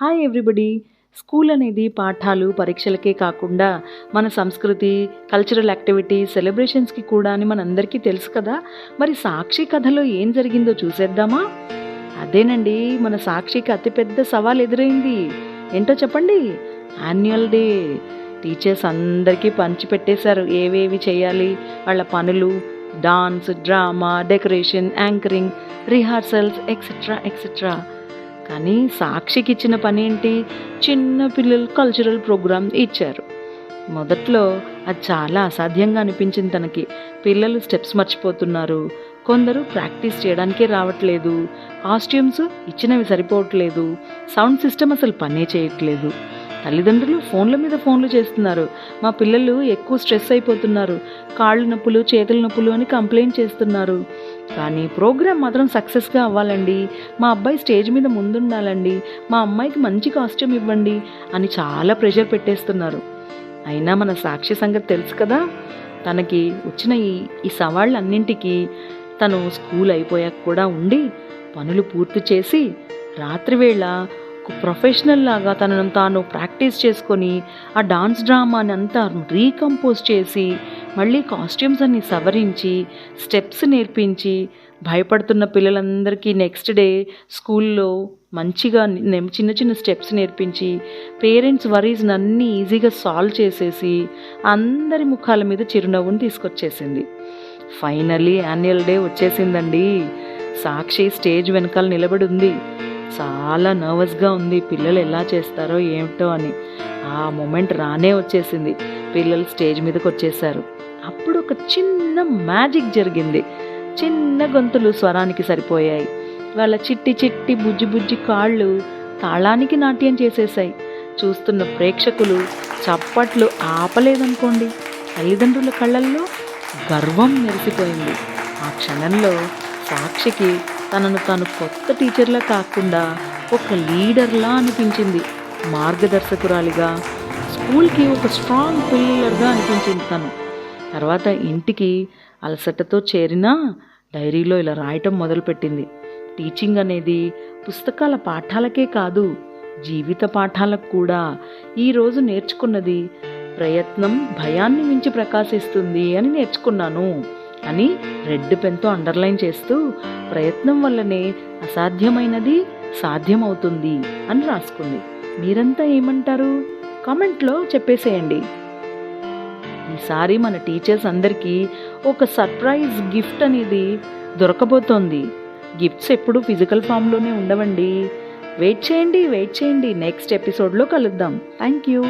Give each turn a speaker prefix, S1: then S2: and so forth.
S1: Hi everybody school అనేది పాఠాలు పరీక్షలకే కాకుండా మన సంస్కృతి కల్చరల్ యాక్టివిటీ సెలబ్రేషన్స్కి కూడా అని మనందరికీ తెలుసు కదా. మరి సాక్షి కథలో ఏం జరిగిందో చూసేద్దామా? అదేనండి మన సాక్షికి అతిపెద్ద సవాల్ ఎదురైంది. ఏంటో చెప్పండి? యాన్యువల్ డే టీచర్స్ అందరికీ పంచిపెట్టేశారు ఏవేవి చేయాలి? వాళ్ళ పనులు dance drama decoration anchoring rehearsals etcetera etcetera కానీ సాక్షికి ఇచ్చిన పని ఏంటి చిన్న పిల్లలు కల్చరల్ ప్రోగ్రామ్ ఇచ్చారు. మొదట్లో అది చాలా అసాధ్యంగా అనిపించింది తనకి. పిల్లలు స్టెప్స్ మర్చిపోతున్నారు. కొందరు ప్రాక్టీస్ చేయడానికే రావట్లేదు. కాస్ట్యూమ్స్ ఇచ్చినవి సరిపోవట్లేదు. సౌండ్ సిస్టమ్ అసలు పనే చేయట్లేదు. తల్లిదండ్రులు ఫోన్ల మీద ఫోన్లు చేస్తున్నారు. మా పిల్లలు ఎక్కువ స్ట్రెస్ అయిపోతున్నారు. కాళ్ళు నొప్పులు చేతుల నొప్పులు అని కంప్లైంట్ చేస్తున్నారు. కానీ ప్రోగ్రామ్ మాత్రం సక్సెస్గా అవ్వాలండి. మా అబ్బాయి స్టేజ్ మీద ముందుండాలండి. మా అమ్మాయికి మంచి కాస్ట్యూమ్ ఇవ్వండి అని చాలా ప్రెషర్ పెట్టేస్తున్నారు. అయినా మన సాక్షి సంగతి తెలుసు కదా? తనకి వచ్చిన ఈ ఈ సవాళ్ళన్నింటికి తను స్కూల్ అయిపోయాక కూడా ఉండి పనులు పూర్తి చేసి రాత్రివేళ ఒక ప్రొఫెషనల్ లాగా తనను తాను ప్రాక్టీస్ చేసుకొని ఆ డాన్స్ డ్రామాని అంతా రీకంపోజ్ చేసి మళ్ళీ కాస్ట్యూమ్స్ అన్ని సవరించి స్టెప్స్ నేర్పించి భయపడుతున్న పిల్లలందరికీ నెక్స్ట్ డే స్కూల్లో మంచిగా చిన్న చిన్న స్టెప్స్ నేర్పించి పేరెంట్స్ వరీస్ అన్నీ ఈజీగా సాల్వ్ చేసేసి అందరి ముఖాల మీద చిరునవ్వుని తీసుకొచ్చేసింది. ఫైనలీ యాన్యువల్ డే వచ్చేసిందండి. సాక్షి స్టేజ్ వెనకాల నిలబడి ఉంది. చాలా నర్వస్గా ఉంది. పిల్లలు ఎలా చేస్తారో ఏమిటో అని. ఆ మూమెంట్ రానే వచ్చేసింది. పిల్లలు స్టేజ్ మీదకి వచ్చేసారు. అప్పుడు ఒక చిన్న మ్యాజిక్ జరిగింది. చిన్న గొంతులు స్వరానికి సరిపోయాయి. వాళ్ళ చిట్టి చిట్టి బుజ్జి బుజ్జి కాళ్ళు తాళానికి నాట్యం చేసేశాయి. చూస్తున్న ప్రేక్షకులు చప్పట్లు ఆపలేదనుకోండి. తల్లిదండ్రుల కళ్ళల్లో గర్వం మెరిసిపోయింది. ఆ క్షణంలో సాక్షికి తనను తాను కొత్త టీచర్లా కాకుండా ఒక లీడర్లా అనిపించింది. మార్గదర్శకురాలిగా స్కూల్కి ఒక స్ట్రాంగ్ పిల్లర్గా అనిపించింది తను. తర్వాత ఇంటికి అలసటతో చేరినా డైరీలో ఇలా రాయటం మొదలుపెట్టింది. టీచింగ్ అనేది పుస్తకాల పాఠాలకే కాదు జీవిత పాఠాలకు కూడా. ఈరోజు నేర్చుకున్నది ప్రయత్నం భయాన్ని మించి ప్రకాశిస్తుంది అని నేర్చుకున్నాను అని రెడ్ పెన్తో అండర్లైన్ చేస్తూ ప్రయత్నం వల్లనే అసాధ్యమైనది సాధ్యమవుతుంది అని రాసుకుంది. మీరంతా ఏమంటారు? కామెంట్లో చెప్పేసేయండి. ఈసారి మన టీచర్స్ అందరికీ ఒక సర్ప్రైజ్ గిఫ్ట్ అనేది దొరకబోతోంది. గిఫ్ట్స్ ఎప్పుడు ఫిజికల్ ఫామ్లోనే ఉండవండి. వెయిట్ చేయండి వెయిట్ చేయండి. నెక్స్ట్ ఎపిసోడ్లో కలుద్దాం. Thank you.